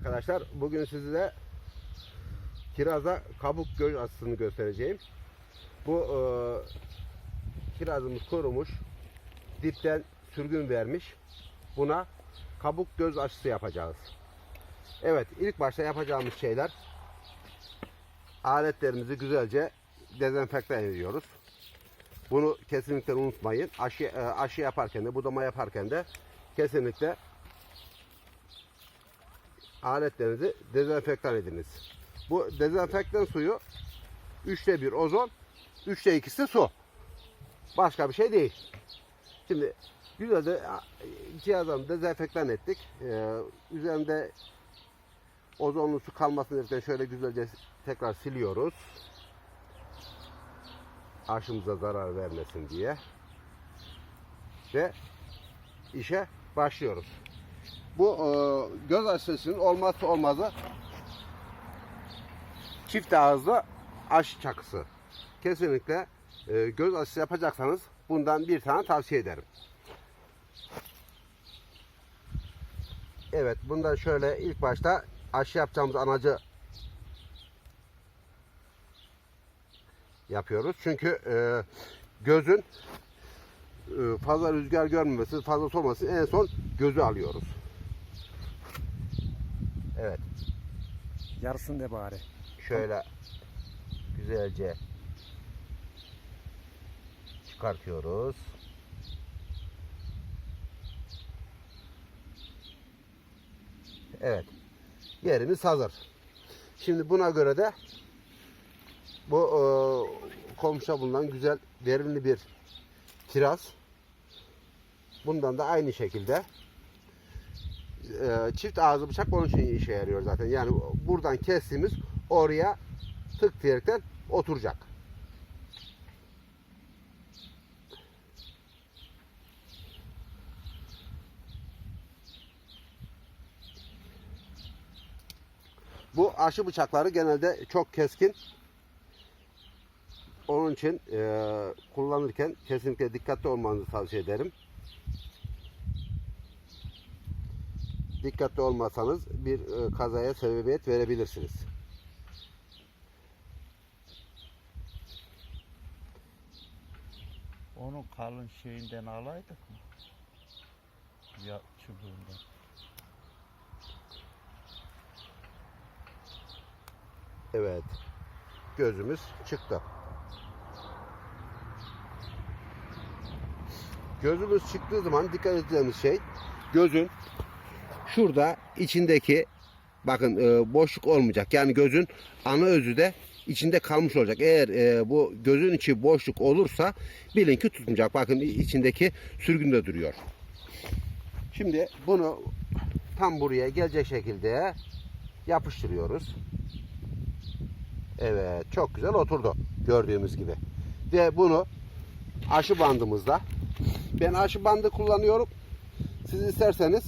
Arkadaşlar bugün size kiraza kabuk göz aslını göstereceğim. Bu e, kirazımız kurumuş. Dipten sürgün vermiş. Buna kabuk göz aşısı yapacağız. Evet ilk başta yapacağımız şeyler aletlerimizi güzelce dezenfekte ediyoruz. Bunu kesinlikle unutmayın. Aşı, e, aşı yaparken de budama yaparken de kesinlikle aletlerinizi dezenfektan ediniz. Bu dezenfektan suyu 3'te 1 ozon, 3'te 2'si su. Başka bir şey değil. Şimdi güzelce cihazdan dezenfektan ettik. Ee, üzerinde ozonlu su kalmasın diye şöyle güzelce tekrar siliyoruz. Aşımıza zarar vermesin diye. Ve işe başlıyoruz. Bu e, göz aşısının olmazsa olmazı çift ağızlı aşı çakısı. Kesinlikle e, göz aşısı yapacaksanız bundan bir tane tavsiye ederim. Evet bundan şöyle ilk başta aşı yapacağımız anacı yapıyoruz. Çünkü e, gözün e, fazla rüzgar görmemesi, fazla soğuması en son gözü alıyoruz. Evet. Yarısın de bari. Şöyle güzelce çıkartıyoruz. Evet. Yerimiz hazır. Şimdi buna göre de bu e, komşuda bulunan güzel verimli bir kiraz. Bundan da aynı şekilde e, çift ağzı bıçak onun için işe yarıyor zaten. Yani buradan kestiğimiz oraya tık diyerekten oturacak. Bu aşı bıçakları genelde çok keskin. Onun için e, kullanırken kesinlikle dikkatli olmanızı tavsiye ederim. Dikkatli olmasanız bir e, kazaya sebebiyet verebilirsiniz. Onun kalın şeyinden alaydık mı? Ya çubuğundan. Evet. Gözümüz çıktı. Gözümüz çıktığı zaman dikkat edeceğimiz şey gözün şurada içindeki bakın e, boşluk olmayacak. Yani gözün ana özü de içinde kalmış olacak. Eğer e, bu gözün içi boşluk olursa bilin ki tutmayacak. Bakın içindeki sürgünde duruyor. Şimdi bunu tam buraya gelecek şekilde yapıştırıyoruz. Evet çok güzel oturdu gördüğümüz gibi. Ve bunu aşı bandımızda ben aşı bandı kullanıyorum. Siz isterseniz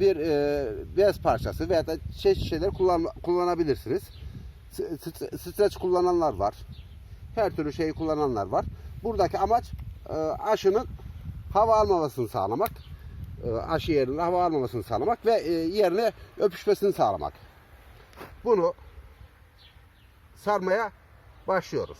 bir e, bez parçası veya da çeşitli şeyler kullan, kullanabilirsiniz. Streç kullananlar var. Her türlü şeyi kullananlar var. Buradaki amaç e, aşının hava almamasını sağlamak. E, Aşı yerine hava almamasını sağlamak ve yerine öpüşmesini sağlamak. Bunu sarmaya başlıyoruz.